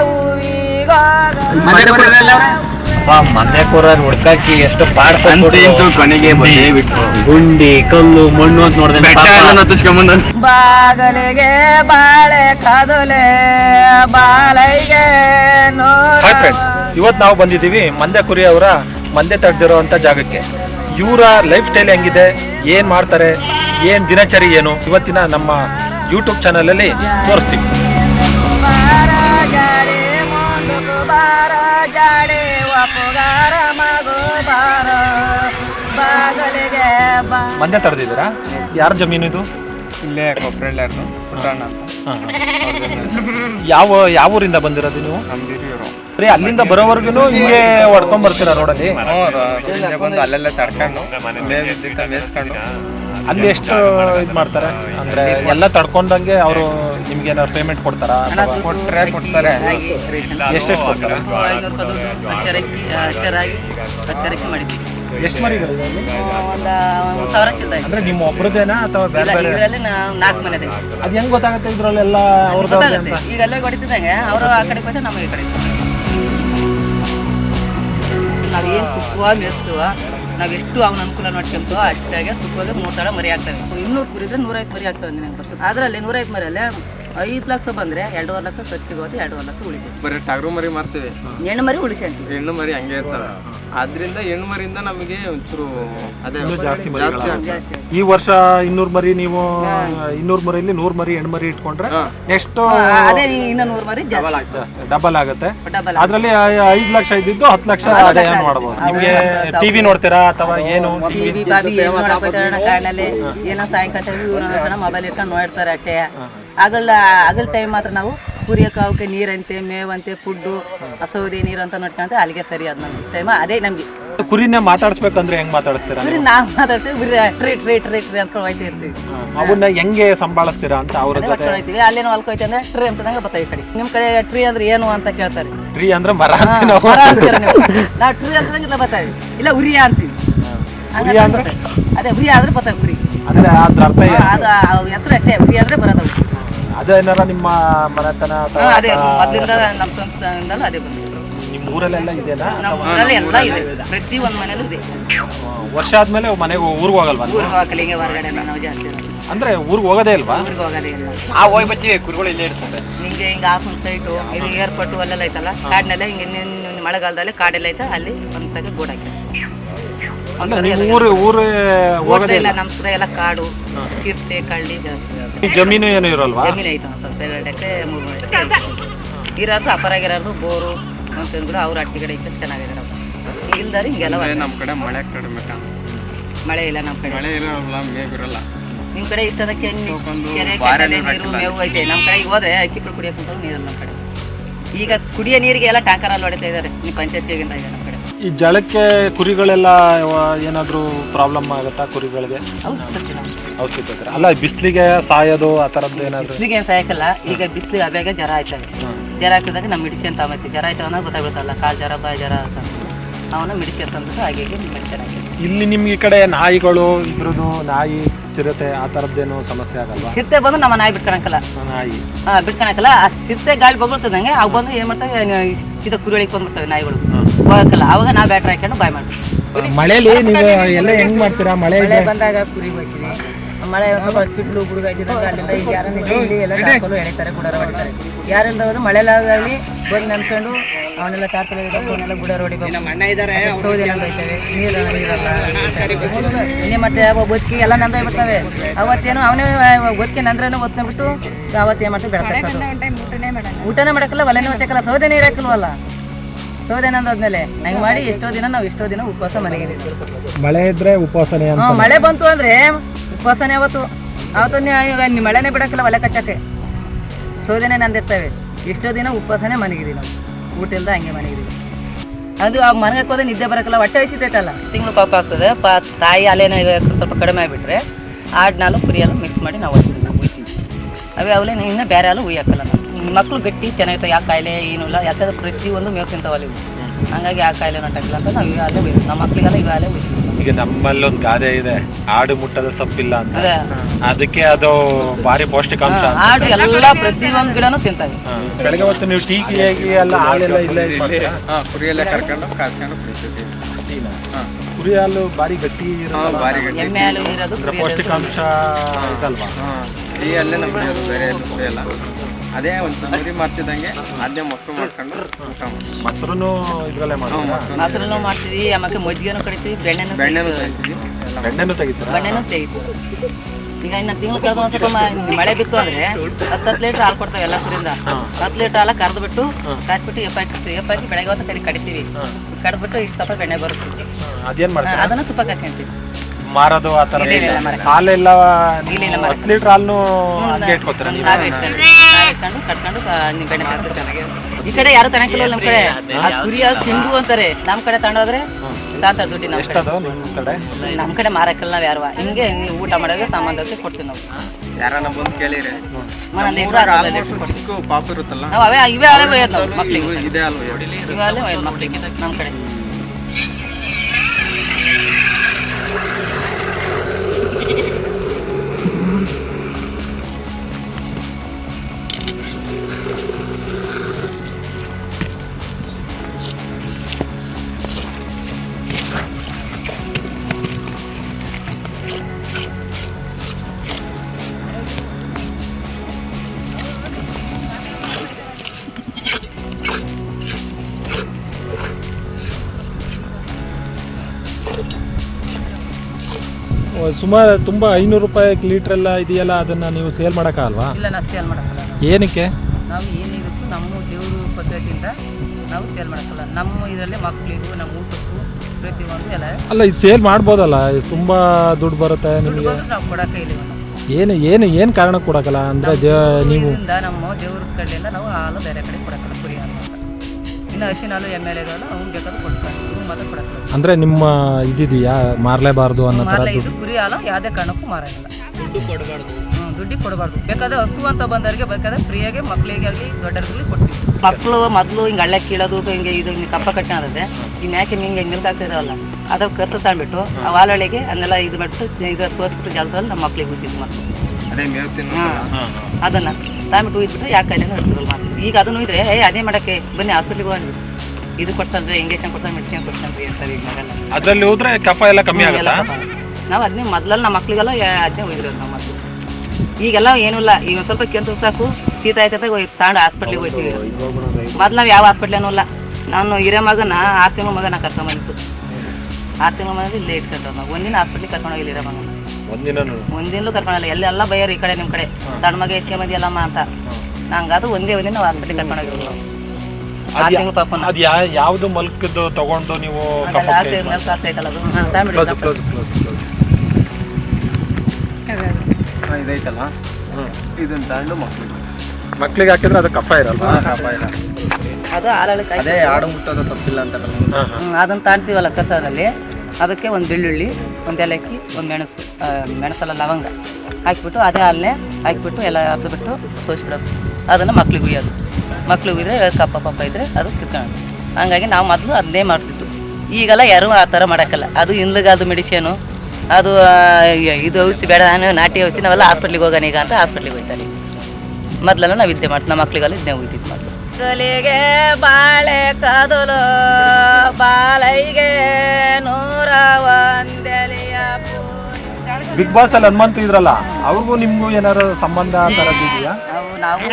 ಹೂವಿಗೋಗ ಮನೆ ಕೂರ ಹುಡ್ಕಾಕಿ ಎಷ್ಟು ಇಂತೂ ಕೊನೆಗೆ ಗುಂಡಿ ಕಲ್ಲು ಮಣ್ಣು ಅಂತ ನೋಡಿದೆ ಬಾಗಲಿಗೆ ಬಾಳೆ ಕದಲೆ ಬಾಳೆಗೆ ಹಾಯ್ ಫ್ರೆಂಡ್ಸ್ ಇವತ್ತು ನಾವು ಬಂದಿದ್ದೀವಿ ಮಂದ್ಯ ಕುರಿ ಅವರ ಮಂದೆ ತಡೆದಿರೋಂಥ ಜಾಗಕ್ಕೆ. ಇವರ ಲೈಫ್ ಸ್ಟೈಲ್ ಹೆಂಗಿದೆ ಏನು ಮಾಡ್ತಾರೆ ಏನು ದಿನಚರಿ ಏನು ಇವತ್ತಿನ ನಮ್ಮ ಯೂಟ್ಯೂಬ್ ಚಾನಲಲ್ಲಿ ತೋರಿಸ್ತೀವಿ. ಮಂದೆ ತಡೆದಿದ್ದೀರಾ ಯಾರ ಜಮೀನು ಇದು ಇಲ್ಲೇ ಕೊಪ್ಪರಳ್ಳಾರ್ದು ಪುಟ್ಟಣ್ಣ ಅಂತ ಯಾವ ಯಾವ ಊರಿಂದ ಬಂದಿರೋದು ನೀವು ಬರೀ ಅಲ್ಲಿಂದ ಬರೋವರೆಗೂ ಹಿಂಗೆ ಹೊಡ್ಕೊಂಡ್ ಬರ್ತೀರಾ ರೋಡಲ್ಲಿ ಬಂದು ಅಲ್ಲೆಲ್ಲ ತಡ್ಕೊಂಡು ಮೇಸ್ಕೊಂಡು ಅಲ್ಲಿ ಎಷ್ಟು ಇದು ಮಾಡ್ತಾರೆ ಅಂದ್ರೆ ಎಲ್ಲ ತಡ್ಕೊಂಡಂಗೆ ಅವರು ನಿಮ್ಗೆ ಏನಾದ್ರು ಪೇಮೆಂಟ್ ಕೊಡ್ತಾರಾ ಕೊಟ್ರೆ ಕೊಡ್ತಾರೆ ಎಷ್ಟೆಷ್ಟು ಕೊಡ್ತಾರೆ ಎಷ್ಟು ಅಲ್ಲಿ? ಒಂದು ಒಂದು ಸಾವಿರ ಚಿಲ್ಲರೆ ಅಂದ್ರೆ ನಿಮ್ಮ ಒಬ್ರದೇನಾ ಅಥವಾ ಬೇರೆ ಬೇರೆ? ಇದರಲ್ಲಿ ನಾವು ನಾಲ್ಕು ಮನೆ ಇದೆ. ಅದ್ ಹೆಂಗ್ ಗೊತ್ತಾಗುತ್ತೆ ಇದ್ರಲ್ಲೆಲ್ಲ ಅವ್ರದ್ದು ಗೊತ್ತಾಗುತ್ತೆ. ಈಗ ಅಲ್ಲೇ ಹೊಡಿತಿದ್ದಂಗೆ ಅವರು ಆ ಕಡೆ ಕೊಟ್ಟರೆ ನಮಗೆ ಈ ಕಡೆ ನಾವು ಏನು ಸುಖವ ಮೆಸ್ತುವ ನಾವು ಎಷ್ಟು ಅವನ ಅನುಕೂಲ ನೋಡ್ಕೊಂತೋ ಅಷ್ಟಾಗೆ ಸುಖವಾಗಿ ಮೂರು ಸಾವಿರ ಮರಿ ಆಗ್ತವೆ ಇನ್ನೂರು ಕುರಿದ್ರೆ ನೂರೈವತ್ತು ಮರಿ ಆಗ್ತವೆ ನನಗೆ ಬರ್ತದೆ ಅದರಲ್ಲಿ ನೂರೈವತ್ತು ಮರಿಯಲ್ಲೇ ಐದು ಲಕ್ಷ ಬಂದ್ರೆ ಎರಡೂವರೆ ಲಕ್ಷ ಖರ್ಚಿಗೆ ಹೋಗಿ ಎರಡೂವರೆ ಲಕ್ಷ ಉಳಿತೀವಿ ಬರೀ ಟಗರು ಮರಿ ಮಾರ್ತೀವಿ. ಹೆಣ್ಣು ಮರಿ ಉಳಿಸಿ ಅಂತೀವಿ. ಹೆಣ್ಣು ಮರಿ ಹಂಗೆ ಇರ್ತಾರೆ ಆದ್ರಿಂದ ಹೆಣ್ಣು ಮರಿಯಿಂದ ನಮಗೆ ಒಂಚೂರು ಅದೇ ಜಾಸ್ತಿ. ಈ ವರ್ಷ ಇನ್ನೂರ್ ಮರಿ ನೀವು ಇನ್ನೂರ್ ಮರಿಲಿ ನೂರ್ ಮರಿ ಹೆಣ್ಣು ಮರಿ ಇಟ್ಕೊಂಡ್ರೆ ನೆಕ್ಸ್ಟ್ ಎಷ್ಟು ಅದೇ ಇನ್ನ ನೂರು ಮರಿ ಜಾಸ್ತಿ. ಡಬಲ್ ಆಗುತ್ತೆ. ಡಬಲ್ ಅದ್ರಲ್ಲಿ ಐದ್ ಲಕ್ಷ ಇದ್ದಿದ್ದು ಹತ್ತು ಲಕ್ಷ ಆದಾಯ ಮಾಡ್ಬೋದು. ನಿಮ್ಗೆ ಟಿವಿ ನೋಡ್ತೀರಾ ಅಥವಾ ಏನು ಟಿವಿ? ಬಾಬಿ ಏನು ಸಾಯಂಕಾಲ ಇವ್ರು ಮೊಬೈಲ್ ಇಟ್ಕೊಂಡು ನೋಡ್ತಾರೆ ಅಷ್ಟೇ. ಆಗಲ್ಲ ಆಗಲ್ ಟೈಮ್ ಮಾತ್ರ ನಾವು ಕುರಿಯಕ್ಕೆ ಅವಕ್ಕೆ ನೀರಂತೆ ಮೇವಂತೆ ಫುಡ್ಡು ಹಸೌದೆ ನೀರು ಅಂತ ನೋಡ್ಕೊಂತ ಅಲ್ಲಿಗೆ ಸರಿ ಅದು ನಮ್ಗೆ. ಟೈಮ್ ಅದೇ ನಮ್ಗೆ. ಕುರಿನ ಮಾತಾಡ್ಸ್ಬೇಕಂದ್ರೆ ಹೆಂಗ್ ಮಾತಾಡಿಸ್ತೀರಾ ಅಂದ್ರೆ ನಾವು? ಮಾತಾಡ್ತೀವಿ ಬರೀ ಟ್ರೀ ಟ್ರೀ ಟ್ರೀ ಟ್ರೀ ಅಂತ ಹೋಯ್ತಾ ಇರ್ತೀವಿ ಅವನ್ನ ಹೆಂಗೆ ಸಂಭಾಳಿಸ್ತೀರಾ ಅಂತ ಅವ್ರ ಜೊತೆ? ಹೋಯ್ತೀವಿ ಅಲ್ಲೇನೋ ಹೊಲ್ಕೋಯ್ತು ಅಂದ್ರೆ ಟ್ರೀ ಅಂತ ಬರ್ತಾ ಈ ಕಡೆ. ನಿಮ್ಮ ಕಡೆ ಟ್ರೀ ಅಂದ್ರೆ ಏನು ಅಂತ ಕೇಳ್ತಾರೆ. ಟ್ರೀ ಅಂದ್ರೆ ಮರ ನಾವು? ಟ್ರೀ ಅಂತ ಇಲ್ಲ ಬರ್ತಾವೆ. ಇಲ್ಲ ಉರಿಯ ಅಂತೀವಿ? ಅದೇ ಉರಿಯ ಅಂದ್ರೆ? ಬರ್ತಾವೆ. ಉರಿ. ಅಂದ್ರೆ ಅದ್ರ ಅರ್ಥ ಅದು ಹೆಸರು ಅಷ್ಟೇ ಉರಿ ಅಂದ್ರೆ ಬರೋದು. ಅವ್ರು. ಅದೇನಾರ ನಿಮ್ಮ ಮನೆತನ ಅಥವಾ ಅದೇ. ಮೊದಲಿಂದ ನಮ್ಮ ಸ್ವಂತದಿಂದಲೂ ಅದೇ ಬಂದಿದ್ರು ನಿಮ್ಮ ಊರಲ್ಲೆಲ್ಲ ಇದೆಯಲ್ಲ? ನಮ್ಮ ಊರಲ್ಲಿ ಎಲ್ಲ ಇದೆ? ಪ್ರತಿ ಒಂದು ಮನೇಲೂ ಇದೆ. ವರ್ಷ ಆದ್ಮೇಲೆ ಮನೆಗೆ ಊರಿಗೆ ಹೋಗಲ್ವಾ ನೀವು? ಊರಿಗೆ ಹೋಗಲ್ಲ ಹಿಂಗೆ ಹೊರಗಡೆ ನಾವು ಜಾಸ್ತಿ ಇರೋದು. ಅಂದ್ರೆ ಊರಿಗೆ ಹೋಗೋದೇ ಇಲ್ವಾ? ಊರಿಗೆ ಹೋಗೋದೇ ಇಲ್ಲ. ಆ ಹೋಗಿ ಬರ್ತೀವಿ ಕುರಿಗಳು ಇಲ್ಲೇ ಇರ್ತದೆ. ಹಿಂಗೆ ಹಿಂಗೆ ಹಾಕೊಂಡು ಸೈಟು ಇದು ಏರ್ಪೋರ್ಟು ಅಲ್ಲೆಲ್ಲ ಐತಲ್ಲ ಕಾಡಿನೆಲ್ಲ ಹಿಂಗೆ ನಿನ್ನ ಮಳೆಗಾಲದಲ್ಲಿ ಕಾಡೆಲ್ಲ ಐತೆ ಅಲ್ಲಿ ಒಂದು ತಗ ಗೋಡ್ ಹಾಕಿ ಅಂದ್ರೆ ಊರು ಊರು ಹೋಗೋದೇ ಇಲ್ಲ. ನಮ್ಮ ಕಡೆ ಎಲ್ಲ ಕಾಡು ಚಿರತೆ ಕಳ್ಳಿ ಜಾಸ್ತಿ ಈ ಜಮೀನು ಏನು ಇರಲ್ವಾ? ಜಮೀನು ಐತೆ ಒಂದು ಸ್ವಲ್ಪ ಎರಡು ಎಕರೆ ಮೂರು ಎಕರೆ. ಇರೋದು ಅಪರಾಗಿರೋದು ಬೋರು ಅಂತಂದ್ರು ಅವ್ರ ಅಟ್ಟಿಗಡೆ ಕಡೆ ಚೆನ್ನಾಗಿದ್ದಾರೆ ಇಲ್ದಾರೆ ಹಿಂಗೆಲ್ಲ ನಮ್ಮ ಕಡೆ ಮಳೆ ಕಡಿಮೆ ಮಳೆ ಇಲ್ಲ ನಮ್ಮ ಕಡೆ. ಮಳೆ ಇರೋಲ್ಲ ಮೇವ್ ಇರಲ್ಲ ನಿಮ್ಮ ಕಡೆ ಇಷ್ಟ ಕೆನ್ನಿ ತಗೊಂಡು ಕೆರೆ ನೀರು ಮೇವು ಐತೆ. ನಮ್ಮ ಕಡೆ ಈಗ ಹೋದ್ರೆ ಅಕ್ಕಿ ಕುಡಿಯೋಕೆ ನೀರಲ್ಲ ನಮ್ಮ ಕಡೆ. ಈಗ ಕುಡಿಯೋ ನೀರಿಗೆ ಎಲ್ಲ ಟ್ಯಾಂಕರಲ್ಲಿ ಹೊಡಿತಾ ಇದ್ದಾರೆ. ನಿಮ್ಮ ಪಂಚಾಯತಿಗಿಂತ ಇದೆ ನಮ್ಮ ಕಡೆ ಈ ಜಳಕ್ಕೆ ಕುರಿಗಳೆಲ್ಲ ಏನಾದರೂ ಪ್ರಾಬ್ಲಮ್ ಆಗುತ್ತಾ ಕುರಿಗಳಿಗೆ. ಔಷಧಿ. ಅಲ್ಲ ಬಿಸಿಲಿಗೆ ಸಾಯೋದು ಆ ಥರದ್ದು ಏನಾದರೂ? ಬಿಸಿಲಿಗೆ ಸಾಯಕಲ್ಲ ಈಗ ಬಿಸಿಲು ಅವಾಗ ಜ್ವರ ಆಯ್ತವೆ ಜ್ವರ ಹಾಕಿದಾಗ ನಮ್ಮ ಮೆಡಿಸಿನ್ ತಗೊಂಬತ್ತಿ ಜ್ವರ ಆಯ್ತು ಅನ್ನೋ ಗೊತ್ತಾಗ್ಬಿಡ್ತಲ್ಲ ಕಾಲು ಜ್ವರ ಬಾಯಿ ಜ್ವರ ಅಂತ. ಅವನ್ನ ಮೆಡಿಸಿನ್ ತಂದ್ಬಿಟ್ಟು ಹಾಗೆ ಮೆಡಿಸಿನ್ ಹಾಕಿ ಇಲ್ಲಿ ನಿಮ್ಗೆ ಈ ಕಡೆ ನಾಯಿಗಳು ಇದ್ರದ್ದು ನಾಯಿ ಚಿರತೆ ಆ ಥರದ್ದೇನು ಸಮಸ್ಯೆ ಆಗಲ್ಲ ಸಿರ್ತೆ ಬಂದು ನಮ್ಮ ನಾಯಿ ಬಿಟ್ಕೊಳಕಲ್ಲ ನಾಯಿ. ಹಾಂ ಬಿಟ್ಕೊಳಕಲ್ಲ ಆ ಸಿರ್ತೆ ಗಾಳಿ ಬಗ್ಬಿಡ್ತದಂಗೆ ಅವು ಬಂದು ಏನು ಮಾಡ್ತವೆ ಇದು ಕುರಿ ಒಳಗೆ ಬಂದ್ಬಿಡ್ತವೆ ನಾಯಿಗಳು. ಹೋಗಕ್ಕಲ್ಲ. ಅವಾಗ ನಾವು ಬ್ಯಾಟ್ರಿ ಹಾಕೊಂಡು ಬಾಯ್ ಮಾಡ್ತೀವಿ. ಮಳೆಯಲ್ಲಿ ನೀವು ಎಲ್ಲ ಹೆಂಗ್ ಮಾಡ್ತೀರಾ? ಮಳೆ ಮಳೆ ಬಂದಾಗ ಕುರಿ ಹೋಗ್ತೀವಿ ಮಳೆ ಸ್ವಲ್ಪ ಸಿಡ್ಲು ಗುಡುಗ ಇದ್ದಾಗ ಅಲ್ಲಿಂದ ಈಗ ಯಾರನ್ನ ಇಲ್ಲಿ ಎಲ್ಲ ಟಾಪಲು ಎಳಿತಾರೆ ಗುಡಾರ ಹೊಡಿತಾರೆ. ಯಾರಿಂದ ಹೋದ್ರು ಮಳೆಲಾಗಲಿ ಬಂದು ನೆನ್ಕೊಂಡು ಅವನ್ನೆಲ್ಲ ಟಾಪಲ್ ಅವನ್ನೆಲ್ಲ ಗುಡಾರ ಹೊಡಿಬೇಕು. ಸೌದೆ ನಂದೋಯ್ತವೆ. ನೀರು ನೀರಲ್ಲ ಇನ್ನೇ ಮತ್ತೆ ಬದುಕಿ ಎಲ್ಲ ನಂದೋಗ್ಬಿಡ್ತವೆ ಅವತ್ತೇನು ಅವನೇ ಬದುಕಿ ನಂದ್ರೇನು ಒತ್ನೆ ಬಿಟ್ಟು ಅವತ್ತೇನು ಮಾಡ್ತೀವಿ ಬೆಳಕ ಊಟನೇ ಮಾಡಕ್ಕಲ್ಲ ಒಲೆನೇ ಹಚ್ಚಕ್ಕಲ್ಲ ಸೌದೆನೇ ಇರಕ್ಕಲ್ವಲ್ಲ ಸೌದೆನ ಅಂದಾದ್ಮೇಲೆ ಹಂಗೆ ಮಾಡಿ ಎಷ್ಟೋ ದಿನ ನಾವು ಎಷ್ಟೋ ದಿನ ಉಪವಾಸ ಮನೆಗೆ ಮಳೆ ಇದ್ರೆ ಉಪವಾಸನೇ ಹ್ಞೂ ಮಳೆ ಬಂತು ಅಂದ್ರೆ ಉಪವಾಸನೇ ಅವತ್ತು ಅವತ್ತು ಮಳೆನೇ ಬಿಡಕ್ಕಿಲ್ಲ ಒಲೆ ಕಚ್ಚಕ್ಕೆ. ಸೌದೆನೆ ನಂದಿರ್ತವೆ. ಎಷ್ಟೋ ದಿನ ಉಪವಾಸನೆ ಮನೆಗಿದ್ದೀವಿ ನಾವು. ಊಟ ಇಲ್ದ ಹಂಗೆ ಮನೆಗಿದ್ದೀವಿ ಅದು ಆ ಮನೆಗೆ ಹೋದ್ರೆ ನಿದ್ದೆ ಬರಕ್ಕಲ್ಲ ಹೊಟ್ಟೆ ಹಸಿತೈತಲ್ಲ? ತಿಂಗಳು ಪಾಪ ಆಗ್ತದೆ. ಪಾ ತಾಯಿ ಅಲೆನ ಸ್ವಲ್ಪ ಕಡಿಮೆ ಆಗಿಬಿಟ್ರೆ ಆಡ್ನಾಲು ಕುರಿಯಲು ಮಿಕ್ಸ್ ಮಾಡಿ ನಾವು ನಾವು ಅವೇ ಅವಲೇ ಇನ್ನೂ ಬೇರೆ ಹಾಲು ಹುಯ್ಯಾಕಲ್ಲ ನಾವು. ಮಕ್ಕಳು ಗಟ್ಟಿ ಚೆನ್ನಾಗಿತ್ತು ಯಾವ ಕಾಯಿಲೆ ಏನೂ ಇಲ್ಲ. ಯಾಕಂದ್ರೆ ಪ್ರತಿಯೊಂದು ಮೇವು ತಿಂತಾವಲ್ಲ ಇವು ಹಂಗಾಗಿ ಆ ಕಾಯಿಲೆ ನಟಕ್ಕಿಲ್ಲ ಅಂತ ನಾವು ಇವಾಗಲೇ ಬೇಕು ನಮ್ಮ ಮಕ್ಳಿಗೆಲ್ಲ ಇವಾಗಲೇ ಬೇಕು ಈಗ ನಮ್ಮಲ್ಲೊಂದು ಗಾದೆ ಇದೆ. ಆಡು ಮುಟ್ಟದ ಸೊಪ್ಪಿಲ್ಲ ಅಂತ. ಅದೇ. ಅದಕ್ಕೆ ಅದು ಭಾರಿ ಪೌಷ್ಟಿಕಾಂಶ ಆಡು ಎಲ್ಲ ಪ್ರತಿಯೊಂದು ಗಿಡನೂ ತಿಂತಾವೆ. ಬೆಳಗ್ಗೆ ಹೊತ್ತು ನೀವು ಟೀ ಗಿಯಾಗಿ ಎಲ್ಲ ಹಾಲೆಲ್ಲ ಇಲ್ಲ ಹಾ ಕುರಿಯೆಲ್ಲ ಕರ್ಕೊಂಡು ಕಾಸ್ಕೊಂಡು ಕುಡಿತೀವಿ. ಹಾ. ಕುರಿ ಹಾಲು ಭಾರಿ ಗಟ್ಟಿ? ಭಾರಿ ಗಟ್ಟಿ. ಎಮ್ಮೆ ಹಾಲು ಇರೋದು ಪೌಷ್ಟಿಕಾಂಶ ಇದಲ್ವಾ? ಟೀ ಅಲ್ಲೇ ನಮ್ಗೆ ಬೇರೆ ಎಲ್ಲ ಕುಡಿಯಲ್ಲ. ಅದೇ ಒಂದು ಮರಿ ಮಾಡ್ತಿದ್ದಂಗೆ ಅದೇ ಮೊಸರು ಮಾಡ್ಕೊಂಡು ಊಟ ಮಾಡ್ತೀವಿ. ಮೊಸರುನು ಇದ್ರಲ್ಲೇ ಮಾಡ್ತೀರಾ? ಮೊಸರನ್ನು ಮಾಡ್ತೀವಿ ಆಮೇಲೆ ಮಜ್ಜಿಗೆನೂ ಕಡಿತೀವಿ ಬೆಣ್ಣೆನೂ ಬೆಣ್ಣೆನೂ ತೆಗಿತೀವಿ. ತೆಗಿತೀವಿ ಎಲ್ಲ ಬೆಣ್ಣೆನು ಬೆಣ್ಣೆನೂ ತೆಗಿತೀವಿ. ಈಗ ಇನ್ನು ತಿಂಗಳು ಕಳೆದ ಒಂದು ಸ್ವಲ್ಪ ಮಳೆ ಬಿತ್ತು ಅಂದ್ರೆ ಹತ್ತು ಹತ್ತು ಲೀಟರ್ ಹಾಲು ಕೊಡ್ತಾವೆ ಎಲ್ಲ ಕುರಿಂದ ಹತ್ತು ಲೀಟರ್ ಹಾಲು ಕರೆದು ಬಿಟ್ಟು ಕಾಯಿಸ್ಬಿಟ್ಟು ಎಪ್ಪ ಹಾಕಿರ್ತೀವಿ ಎಪ್ಪ ಹಾಕಿ ಬೆಳಗ್ಗೆ ಹೊತ್ತು ಕರಿ ಕಡಿತೀವಿ ಕಡ್ದ್ಬಿಟ್ಟು ಇಷ್ಟು ಸ್ವಲ್ಪ ಬೆಣ್ಣೆ ಬರುತ್ತೆ. ಅದೇನ್ ಮಾಡ್ತಾರೆ? ಅದನ್ನ ತುಪ್ಪ ಅಂತೀವಿ ಮಾರೋದು ಆ ಮಾರಲ್ಲ. ಹಾಲೆಲ್ಲ. ಹತ್ತು ಲೀಟರ್ ಹಾಲು ಹಂಗೆ ಇಟ್ಕೋತೀರಾ ಇಟ್ಕೊಂಡು ಕಟ್ಕೊಂಡು ಬೆಣ್ಣೆ ತರ್ತೀವಿ ಈ ಕಡೆ ಯಾರು ತನಕಿಲ್ಲ ನಮ್ಮ ಕಡೆ. ಆ ಕುರಿಯ ಸಿಂಧು ಅಂತಾರೆ. ನಮ್ಮ ಕಡೆ ತಗೊಂಡೋದ್ರೆ ತಾತ ದುಡ್ಡಿ ನಮ್ಮ ಕಡೆ. ನಿಮ್ಮ ಕಡೆ. ನಮ್ಮ ಕಡೆ ಮಾರಕ್ಕಿಲ್ಲ ನಾವು ಯಾರು ಹಿಂಗೆ ನೀವು ಊಟ ಮಾಡೋಕೆ ಸಾಮಾನು ತರ್ಸಿ ಕೊಡ್ತೀವಿ ನಾವು. ಯಾರನ್ನ ಬಂದು ಲೀಟ್ರ್ ಪಾಪ ಇರುತ್ತಲ್ಲ. ನಾವು ಅವೇ ಇವೇ ಅಲ್ಲೇ ಒಯ್ಯೋದು ನಾವು ಮಕ್ಳಿಗೆ. ಇದೆ ಅಲ್ವ? ಇವೇ ಅಲ್ಲೇ ಒಯ್ಯೋದು ಮಕ್ಳಿಗೆ ನಮ್ಮ ಕಡೆ. ಸುಮಾರು ತುಂಬಾ ಐನೂರು ರೂಪಾಯಿ ಲೀಟರ್ ಎಲ್ಲ ಇದೆಯಲ್ಲ ಅದನ್ನ ನೀವು ಸೇಲ್ ಮಾಡೋಕ್ಕಾಗಲ್ವಾ ಇಲ್ಲ ನಾವು ಸೇಲ್ ಮಾಡೋಕ್ಕಲ್ಲ. ಏನಕ್ಕೆ ನಾವು ಏನಿದಕ್ಕೂ ನಮ್ಮ ದೇವರು ಪದ್ಧತಿಯಿಂದ ನಾವು ಸೇಲ್ ಮಾಡೋಕ್ಕಲ್ಲ ನಮ್ಮ ಇದರಲ್ಲಿ ಮಕ್ಕಳಿಗೂ ನಮ್ಮ ಊಟಕ್ಕೂ ಪ್ರತಿಯೊಂದು ಎಲ್ಲ ಅಲ್ಲ ಇದು ಸೇಲ್ ಮಾಡ್ಬೋದಲ್ಲ ಇದು ತುಂಬಾ ದುಡ್ಡು ಬರುತ್ತೆ ದುಡ್ಡು ನಿಮಗೆ ಬಂದ್ರು ನಾವು ಇಲ್ಲ ಇವಾಗ. ಏನು ಏನು ಏನು ಕಾರಣ ಕೊಡಕಲ್ಲ ಅಂದ್ರೆ ನೀವು ಇದರಿಂದ ನಮ್ಮ ದೇವ್ರ ಕಡೆಯಿಂದ ನಾವು ಹಾಲು ಬೇರೆ ಕಡೆ ಕೊಡೋಕ್ಕಲ್ಲ ಕುರಿ ಹಾಲು. ಇನ್ನು ಹಸಿನ ಹಾಲು ಎಂ ಎಲ್ ಎದಲ್ಲ ಅವ್ನು ಬೇಕಾದ್ರೆ ಕೊಡ್ತಾರೆ ಇವ್ನು ಮಾತ್ರ ಅಂದ್ರೆ ನಿಮ್ಮ ಇದಿದೆಯಾ ಮಾರ್ಲೇಬಾರದು ಅನ್ನೋ ಥರ ಮಾರಲ್ಲ ಇದು ಕುರಿ ಹಾಲು ಯಾವುದೇ ಕಾರಣಕ್ಕೂ ಮಾರಂಗಿಲ್ಲ ಹ್ಮ್, ದುಡ್ಡಿಗೆ ಕೊಡಬಾರ್ದು. ಬೇಕಾದ್ರೆ ಹಸು ಅಂತ ಬಂದವರಿಗೆ ಬೇಕಾದ್ರೆ ಫ್ರೀಯಾಗಿ ಮಕ್ಕಳಿಗೆ ಆಗಲಿ ದೊಡ್ಡವ್ರಿಗೆ ಕೊಡ್ತೀವಿ. ಮಕ್ಕಳು ಮೊದಲು ಹಿಂಗೆ ಹಳ್ಳೆ ಕೀಳೋದು ಹಿಂಗೆ ಇದು ಹಿಂಗೆ ಕಪ್ಪ ಆಗುತ್ತೆ ಈ ಮ್ಯಾಕೆ ಹಿಂಗೆ ಮಿಲ್ಕ್ ಅದಕ್ಕೆ ಅದ್ರ ಕರ್ಸು ತಗೊಂಡ್ಬಿಟ್ಟು ಆ ಹಾಲೊಳಗೆ ಅದನ್ನೆಲ್ಲ ಇದು ಬಿಟ್ಟು ಇದು ತೋರಿಸ್ಬಿಟ್ಟು ಜಾಗದಲ್ಲಿ ನಮ್ಮ ಮಕ್ಳಿಗೆ ಹೋಗ್ತಿದ್ವಿ ಮಕ್ಕಳು ಅದೇ ಮೇವು ತಿನ್ನೋ ಅದನ್ನ. ತಗೊಂಡ್ಬಿಟ್ಟು ಹೋಯ್ಬಿಟ್ಟು ಯಾಕೆ ಕಡೆನೂ ಇರ್ತದಲ್ಲ ಮಾಡ್ತೀವಿ. ಈಗ ಅದನ್ನು ಇದ್ರೆ ಹೇ ಅದೇ ಮಾಡಕ್ಕೆ ಬನ್ನಿ ಹಾಸ್ಪಿಟ್ಲಿಗೆ ಹೋಗಿ ಇದು ಕೊಡ್ತಾರೆ ಇಂಜೆಕ್ಷನ್ ಕೊಡ್ತಾರೆ ಮೆಡಿಸಿನ್ ಕೊಡ್ತಾರೆ ಅಂತಾರೆ ಈಗ ಮಗನ ಅದರಲ್ಲಿ ಹೋದ್ರೆ ಕಫ ಎಲ್ಲ ಕಮ್ಮಿ ಆಗುತ್ತಾ? ನಾವು ಅದನ್ನೇ ಮೊದಲೆಲ್ಲ ನಮ್ಮ ಮಕ್ಳಿಗೆಲ್ಲ ಅದನ್ನೇ ಹೋಗಿರೋದು ನಮ್ಮ ಮಕ್ಕಳು ಈಗೆಲ್ಲ ಏನೂ ಇಲ್ಲ. ಈಗ ಒಂದ್ ಸ್ವಲ್ಪ ಕೆಂತು ಸಾಕು ಶೀತ ಆಯ್ತದ ತಗೊಂಡು ಹಾಸ್ಪಿಟ್ಲಿಗೆ ಹೋಗ್ತೀವಿ ಮೊದ್ಲು ನಾವು ಯಾವ ಹಾಸ್ಪಿಟ್ಲೇನೂ ಇಲ್ಲ. ನಾನು ಹಿರಿಯ ಮಗನ ಆರು ತಿಂಗಳ ಮಗನ ಕರ್ಕೊಂಬಂದಿತ್ತು ಆರು ತಿಂಗಳ ಮಗನಲ್ಲಿ ಇಲ್ಲೇ ಇಟ್ಕೊಂಡು ಒಂದಿನ ಹಾಸ್ಪಿಟ್ಲಿಗೆ ಕರ್ಕೊಂಡು ಹೋಗಿಲ್ಲ ಹಿರೇ ಮಗನ. ಒಂದಿನ ಕರ್ಕೊಂಡಲ್ಲ ಎಲ್ಲೆಲ್ಲ ಬೈಯೋರು ಈ ಕಡೆ ನಿಮ್ಮ ಕಡೆ. ಸಣ್ಣ ಮಗ ಎಸ್ಕೊಂಬಂದಿ ಅಲ್ಲಮ್ಮ ಅಂತ. ನಂಗೆ ಅದು ಒಂದೇ ಒಂದಿನ ನಾವು ಹಾಸ್ಪಿಟ್ಲಿಗೆ ಕರ್ಕೊಂಡು ಹೋಗಿರೋದು ನಾವು. ಆರು ತಿಂಗಳು ಪಾಪನ ಅದು ಯಾವುದು ಮಲ್ಕದ್ದು ತಗೊಂಡು ನೀವು ಕಫ ಇದೈತಲ್ಲ? ಇದನ್ನ ತಗೊಂಡು ಮಕ್ಳಿಗೆ. ಮಕ್ಳಿಗೆ ಹಾಕಿದ್ರೆ ಅದು ಕಫ ಇಲ್ಲ ಅದು ಹಾಲಲ್ಲಿ ಅದೇ ಆಡು ಮುಟ್ಟೋದು ಸೊಪ್ಪಿಲ್ಲ ಅಂತ ಅದನ್ನ ತಾಣ್ತೀವಲ್ಲ ಕಸದಲ್ಲಿ. ಅದಕ್ಕೆ ಒಂದು ಬೆಳ್ಳುಳ್ಳಿ. ಒಂದು ಏಲಕ್ಕಿ ಒಂದು ಮೆಣಸು ಮೆಣಸಲ್ಲ ಲವಂಗ ಹಾಕಿಬಿಟ್ಟು ಅದೇ ಹಾಲನ್ನೇ ಹಾಕಿಬಿಟ್ಟು ಎಲ್ಲ ಅರ್ದ್ಬಿಟ್ಟು ಸೋಸ್ಬಿಡೋದು. ಅದನ್ನು ಮಕ್ಳಿಗೆ ಉಯ್ಯೋದು. ಮಕ್ಳಿಗೆ ಉಯ್ದ್ರೆ ಕಪ್ಪ ಪಪ್ಪ ಇದ್ದರೆ ಅದು ಕಿತ್ಕೊಳ್ಳೋದು ಹಂಗಾಗಿ ನಾವು ಮೊದಲು ಅದನ್ನೇ ಮಾಡ್ತಿದ್ವು ಈಗೆಲ್ಲ ಯಾರೂ ಆ ಥರ ಮಾಡೋಕ್ಕಲ್ಲ. ಅದು ಇನ್ಲಗಾದ ಮೆಡಿಸಿನು, ಅದು ಇದು ಔಷಧಿ ಬೇಡ, ನಾನು ನಾಟಿ ಔಷಧಿ, ನಾವೆಲ್ಲ ಹಾಸ್ಪಿಟ್ಲಿಗೆ ಹೋಗೋಣ ಈಗ ಅಂತ ಹಾಸ್ಪಿಟ್ಲಿಗೆ ಹೋಗ್ತಾರೆ ಮೊದಲೆಲ್ಲ ನಾವು ಇದ್ದೇ ಮಾಡ್ತೀವಿ ನಮ್ಮ ಮಕ್ಳಿಗೆಲ್ಲ ಇದನ್ನೇ ಹೋಗ್ತಿದ್ದು ಮೊದಲು. ಬಾಳೆ ಕದಲು ಬಾಳೈಗೆ ನೂರ ಒಂದೆಲೆಯ ಬಿಗ್ ಬಾಸ್ ಅಲ್ಲಿ ಹನುಮಂತ ಇದ್ರಲ್ಲ ಅವ್ರಿಗೂ ನಿಮ್ಗೂ ಏನಾದ್ರು ಸಂಬಂಧ ತರದ್ ಇದೆಯಾ? ಅವು ನಾವು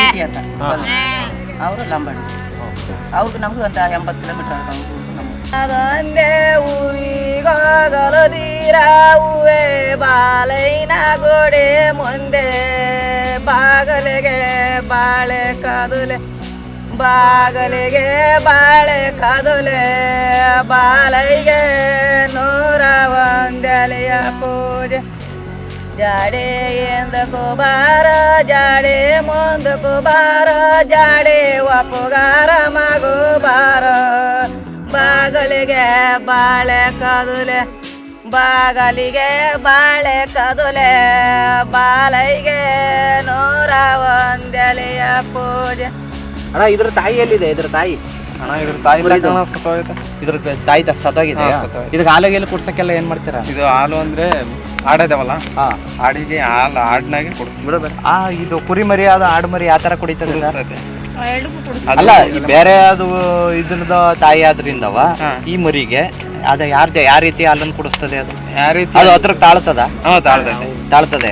ಈಟಿ ಅಂತ. ಅವರು ಲಂಬಾಣಿ. ಅವ್ರು ನಮ್ಗೆ ಅಂತ ಎಂಬತ್ತು ಕಿಲೋಮೀಟರ್ ಅದೊಂದೇ ಹೂವಿಗೋಗಲು ತೀರ ಹೂವೆ ಬಾಲೈನ ಗೋಡೆ ಮುಂದೆ ಬಾಗಲಿಗೆ ಬಾಳೆ ಕದುಲೆ. ಬಾಗಲಿಗೆ ಬಾಳೆ ಕದುಲೆ, ಬಾಲೈಗೆ ನೂರ ಒಂದೆಲೆಯ ಪೂಜೆ. ಜಾಡೆ ಎಂದ ಬಾರ ಜಾಡೆ ಮುಂದ ಕುಬಾರ, ಜಾಡೆ ಒಪ್ಪುಗಾರ ಮಗು ಬಾರ. ಬಾಗಲಿಗೆ ಬಾಳೆ ಕದುಲೆ, ಬಾಗಲಿಗೆ ಬಾಳೆ ಕದುಲೆ, ಬಾಲೈಗೆ ನೂರ ಒಂದೆಲೆಯ ಪೂಜೆ. ಅಣ್ಣ ಇದ್ರ ತಾಯಿ ಎಲ್ಲಿದೆ? ಇದ್ರ ತಾಯಿ? ಅಣ್ಣ ಇದ್ರ ತಾಯಿ ಇಲ್ಲ ಕಣ ಸತ್ತೋಗೈತೆ ಇದ್ರ ತಾಯಿ ತ- ಸತ್ತೋಗಿದೆ? ಹಾ, ಸತ್ತೋಗಿದೆ. ಇದಕ್ಕೆ ಹಾಲು ಗೀಲು ಕುಡ್ಸಕ್ಕೆಲ್ಲ ಏನ್ ಮಾಡ್ತೀರಾ? ಇದು ಹಾಲು ಅಂದ್ರೆ ಆಡದವಲ್ಲ ಹಾ. ಆಡಿಗೆ ಹಾಲು ಆಡ್ನಾಗೆ ಕೊಡ್ತೀವಿ ಆ ಇದು ಕುರಿ ಮರಿ ಅದು ಆಡು ಮರಿ ಆ ತರ ಕುಡಿತದೆ ಸರ್. ಅಲ್ಲ ಈ ಬೇರೆ ಅದು ಇದ್ರದ ತಾಯಿ ಆದ್ರಿಂದವ ಹಾ. ಈ ಮರಿಗೆ ಅದ ಯಾರ್ದ ಯಾವ ರೀತಿ ಹಾಲನ್ನು ಕುಡಿಸ್ತದೆ ಅದು? ಯಾವ ರೀತಿ ಅದು ಅದ್ರ ತಾಳ್ತದ? ಹಾ ತಾಳ್ದೈತೆ ತಾಳ್ತದೆ.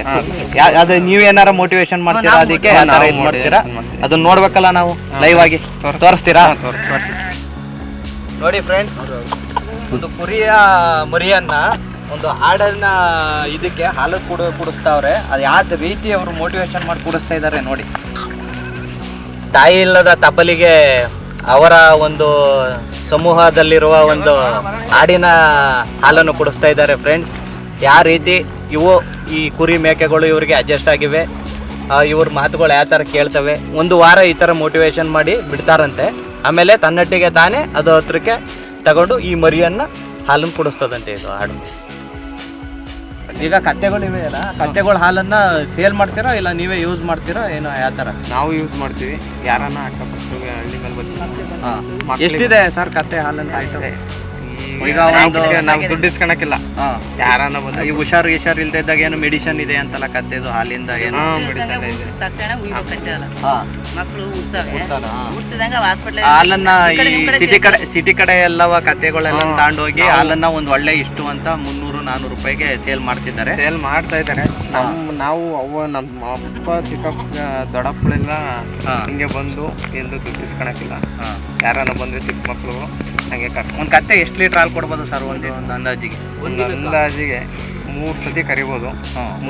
ಯಾ- ನೀವು ಏನಾರ ಮೋಟಿವೇಶನ್ ಮಾಡ್ತೀರಾ ಅದಕ್ಕೆ ಆ ಥರ ಇದ್ ಮಾಡ್ತೀರಾ? ಅದನ್ನ ನೋಡ್ಬೇಕಲ್ಲ ನಾವು ಲೈವ್ ಆಗಿ. ತೋರಿಸ್ತೀರಾ? ನೋಡಿ ಫ್ರೆಂಡ್ಸ್ ಒಂದು ಕುರಿಯ ಮರಿಯನ್ನ ಒಂದು ಹಾಡನ್ನ ಇದಕ್ಕೆ ಹಾಲು ಕುಡ ಕುಡಿಸ್ತಾವ್ರೆ. ಅದು ಯಾವ ರೀತಿ ಅವರು ಮೋಟಿವೇಶನ್ ಮಾಡಿ ಕುಡಿಸ್ತಾ ಇದ್ದಾರೆ ನೋಡಿ. ತಾಯಿ ಇಲ್ಲದ ತಪಲಿಗೆ ಅವರ ಒಂದು ಸಮೂಹದಲ್ಲಿರುವ ಒಂದು ಹಾಡಿನ ಹಾಲನ್ನು ಕುಡಿಸ್ತಾ ಇದ್ದಾರೆ ಫ್ರೆಂಡ್ಸ್ ಯಾವ ರೀತಿ ಇವು ಈ ಕುರಿ ಮೇಕೆಗಳು ಇವರಿಗೆ ಅಡ್ಜಸ್ಟ್ ಆಗಿವೆ. ಇವ್ರ ಮಾತುಗಳು ಯಾವ ಥರ ಕೇಳ್ತವೆ? ಒಂದು ವಾರ ಈ ಥರ ಮೋಟಿವೇಶನ್ ಮಾಡಿ ಬಿಡ್ತಾರಂತೆ. ಆಮೇಲೆ ತನ್ನಟ್ಟಿಗೆ ತಾನೇ ಅದು ಹತ್ರಕ್ಕೆ ತಗೊಂಡು ಈ ಮರಿಯನ್ನು ಹಾಲನ್ನು ಕುಡಿಸ್ತದಂತೆ ಇದು ಹಾಡು. ಈಗ ಕತ್ತೆಗಳು ಇವೆ ಅಲ್ಲ? ಕತ್ತೆಗಳ ಹಾಲನ್ನ ಸೇಲ್ ಮಾಡ್ತೀರಾ ಇಲ್ಲ ನೀವೇ ಯೂಸ್ ಮಾಡ್ತೀರಾ? ಏನೋ ಯಾವ ಥರ? ನಾವು ಯೂಸ್ ಮಾಡ್ತೀವಿ. ಯಾರನ್ನ ಅಕ್ಕಪಕ್ಕ ಹಳ್ಳಿ ಮೇಲೆ ಬರ್ತೀವಿ ಎಷ್ಟಿದೆ ಸರ್ ಕತ್ತೆ ಹಾಲನ್ನ ಐತೆ ಈಗ ಒಂದು- ನಾವು ದುಡ್ಡು ಇಸ್ಕೊಳಕಿಲ್ಲ ಯಾರನ್ನ ಬಂದು ಈ ಹುಷಾರು ಹುಷಾರು ಇಲ್ದೇ ಇದ್ದಾಗ ಏನು ಮೆಡಿಸಿನ್ ಇದೆ ಅಂತಲ್ಲ ಕತ್ತೆದು ಹಾಲಿಂದ ಏನೋ? ಇದೆ. ಹುಡ್ತಿದಂಗ ಹಾಲನ್ನ ಈ ಸಿಟಿ ಕಡೆ ಸಿಟಿ ಕಡೆ ಎಲ್ಲವ ಕತ್ತೆಗಳೆಲ್ಲ ತಗೊಂಡೋಗಿ ಹಾಲನ್ನ ಒಂದ್ ಒಳ್ಳೆ ಇಷ್ಟು ಅಂತ ಮುನ್ನೂರು ನಾನೂರು ರೂಪಾಯಿಗೆ ಸೇಲ್ ಮಾಡ್ತಿದ್ದಾರೆ. ಸೇಲ್ ಮಾಡ್ತಾ ಇದ್ದಾರೆ. ನಮ್ಮ ನಾವು ಅವ್ವ ನಮ್ಮ ಅಪ್ಪ ಚಿಕ್ಕಪ್ಪ ದೊಡ್ಡಪ್ಪಳೆಲ್ಲ. ಹಿಂಗೆ ಬಂದು ಎಂದು ದುಡ್ಡು ಇಸ್ಕೊಳಕ್ಕಿಲ್ಲ. ಯಾರನ್ನ ಬಂದ್ರೆ ಚಿಕ್ಕ ಮಕ್ಕಳು ಹಂಗೆ ಕಟ್ ಒಂದು ಕತ್ತೆ ಎಷ್ಟು ಲೀಟರ್ ಹಾಲು ಕೊಡ್ಬೋದು ಸರ್ ಒಂದು ಒಂದು ಅಂದಾಜಿಗೆ? ಒಂದು ಅಂದಾಜಿಗೆ ಮೂರು ಸತಿ ಕರಿಬೋದು.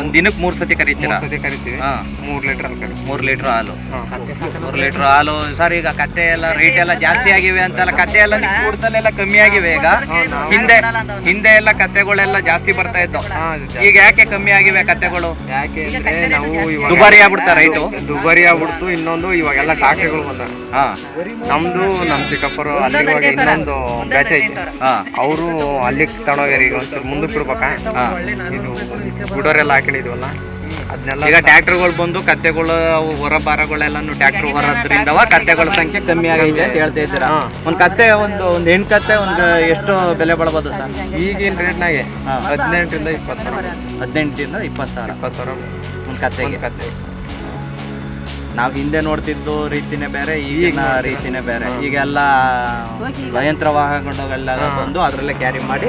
ಒಂದ್ ದಿನಕ್ಕೆ ಮೂರ್ ಸತಿ ಕರಿತೀರಾ? ಮೂರು ಸತಿ ಕರಿತೀವಿ. ಹಾಂ. ಮೂರು ಲೀಟರ್ ಮೂರ್ ಲೀಟರ್ ಹಾಲು. ಮೂರು ಮೂರ್ ಲೀಟರ್ ಹಾಲು. ಸರ್ ಈಗ ಕತ್ತೆ ಎಲ್ಲ ರೇಟ್ ಎಲ್ಲ ಜಾಸ್ತಿ ಆಗಿವೆ ಅಂತೆಲ್ಲ ಕತ್ತೆ ಎಲ್ಲ ಕೂಡದಲ್ಲೆಲ್ಲ ಕಮ್ಮಿ ಆಗಿವೆ ಈಗ? ಹಿಂದೆ ಹಿಂದೆ ಎಲ್ಲ ಕತ್ತೆಗಳೆಲ್ಲ ಜಾಸ್ತಿ ಬರ್ತಾ ಇದ್ದವು. ಈಗ ಯಾಕೆ ಕಮ್ಮಿ ಆಗಿವೆ ಕತ್ತೆಗಳು? ಯಾಕೆ ಅಂದ್ರೆ ನಾವು ಇವಾಗ ದುಬಾರಿ ಆಗ್ಬಿಡ್ತಾ ರೈಟು ದುಬಾರಿ ಆಗ್ಬಿಡ್ತು. ಇನ್ನೊಂದು ಇವಾಗೆಲ್ಲ ಟ್ರಾಕ್ಟರ್ಗಳು ಬಂದ. ಹಾ. ನಮ್ದು ನಮ್ಮ ಚಿಕ್ಕಪ್ಪರು ಅಲ್ಲಿ ಇವಾಗ ಇನ್ನೊಂದು ಬ್ಯಾಚ್ ಐತೆ. ಹಾ. ಅವರು ಅಲ್ಲಿಗೆ ತಗೊಂಡೋಗ್ಯಾರ ಈಗ ಒಂಚೂರು ಮುಂದಕ್ಕೆ ಬಿಡ್ಬೇಕಾ? ಗುಡೋರೆಲ್ಲ ಹಾಕೊಂಡಿದ್ವಲ್ಲ ಅದನ್ನೆಲ್ಲ ಈಗ ಟ್ಯಾಕ್ಟರ್ಗಳು ಬಂದು ಕತ್ತೆಗಳು ಅವು ಹೊರ ಭಾರಗಳೆಲ್ಲಾನು ಟ್ಯಾಕ್ಟರ್ ಹೊರದ್ರಿಂದವ ಕತ್ತೆಗಳ ಸಂಖ್ಯೆ ಕಮ್ಮಿ ಆಗೈತೆ ಅಂತ ಹೇಳ್ತಾ ಇದ್ದೀರಾ. ಒಂದ್ ಕತ್ತೆ ಒಂದು ಒಂದ್ ಹೆಣ್ ಕತ್ತೆ ಒಂದು ಎಷ್ಟು ಬೆಲೆ ಬಾಳ್ಬೋದು ಸರ್? ಈಗಿನ ರೇಟ್ನಾಗೆ. ಹದಿನೆಂಟರಿಂದ ಇಪ್ಪತ್ತು ಸಾವಿರ. ಹದಿನೆಂಟರಿಂದ ಇಪ್ಪತ್ತು ಸಾವಿರ. ಇಪ್ಪತ್ತು ಸಾವಿರ. ಒಂದ್ ಕತ್ತೆಗೆ. ಕತ್ತೆ ನಾವು ಹಿಂದೆ ನೋಡ್ತಿದ್ದು ರೀತಿನೇ ಬೇರೆ ಈಗಿನ ರೀತಿನೇ ಬೇರೆ. ಈಗೆಲ್ಲ ಯಂತ್ರ ವಾಹನಗಳೆಲ್ಲ ಬಂದು ಅದ್ರಲ್ಲೇ ಕ್ಯಾರಿ ಮಾಡಿ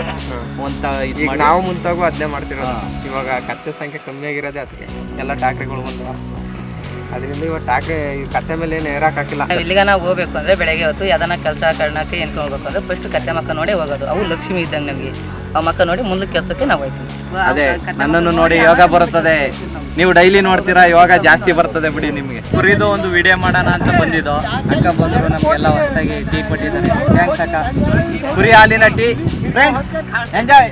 ಒಂತ ಇದು ಈಗ ನಾವು ಮುಂತಾಗೂ ಅದನ್ನೇ ಮಾಡ್ತಿರೋದು. ಇವಾಗ ಕತ್ತೆ ಸಂಖ್ಯೆ ಕಮ್ಮಿ ಆಗಿರೋದೇ ಅದಕ್ಕೆ ಎಲ್ಲ ಟ್ಯಾಕ್ಟ್ರಿಗಳು ಬಂದವ. ಅದರಿಂದ ಇವತ್ತು ಹಾಕಿ ಈ ಕತ್ತೆ ಮೇಲೆ ಏನು ಏರಾಕ್ ಹಾಕಿಲ್ಲ. ನಾವು ಇಲ್ಲಿಗ ನಾವು ಹೋಗ್ಬೇಕು ಅಂದ್ರೆ ಬೆಳಗ್ಗೆ ಹೊತ್ತು ಯಾವ್ದನ್ನ ಕೆಲಸ ಕಾರಣಕ್ಕೆ ಏನು ಹೋಗ್ಬೇಕು ಅಂದರೆ ಫಸ್ಟ್ ಕತ್ತೆ ಮಕ್ಕ ನೋಡಿ ಹೋಗೋದು. ಅವು ಲಕ್ಷ್ಮಿ ಇದ್ದಂಗೆ ನಮಗೆ. ಆ ಮಕ್ಕ ನೋಡಿ ಮುಂದೆ ಕೆಲಸಕ್ಕೆ ನಾವು ಹೋಯ್ತೀವಿ. ಅದೇ ನನ್ನನ್ನು ನೋಡಿ ಯೋಗ ಬರುತ್ತದೆ. ನೀವು ಡೈಲಿ ನೋಡ್ತೀರಾ ಯೋಗ ಜಾಸ್ತಿ ಬರ್ತದೆ ಬಿಡಿ ನಿಮಗೆ. ಕುರಿದು ಒಂದು ವಿಡಿಯೋ ಮಾಡೋಣ ಅಂತ ಬಂದಿದ್ದು. ಅಕ್ಕ ಬಂದರು ನಮಗೆಲ್ಲ ಹೊಸದಾಗಿ ಟೀ ಕೊಟ್ಟಿದ್ದಾರೆ. ಥ್ಯಾಂಕ್ಸ್ ಅಕ್ಕ. ಕುರಿ ಹಾಲಿನ ಟೀ. Friends enjoy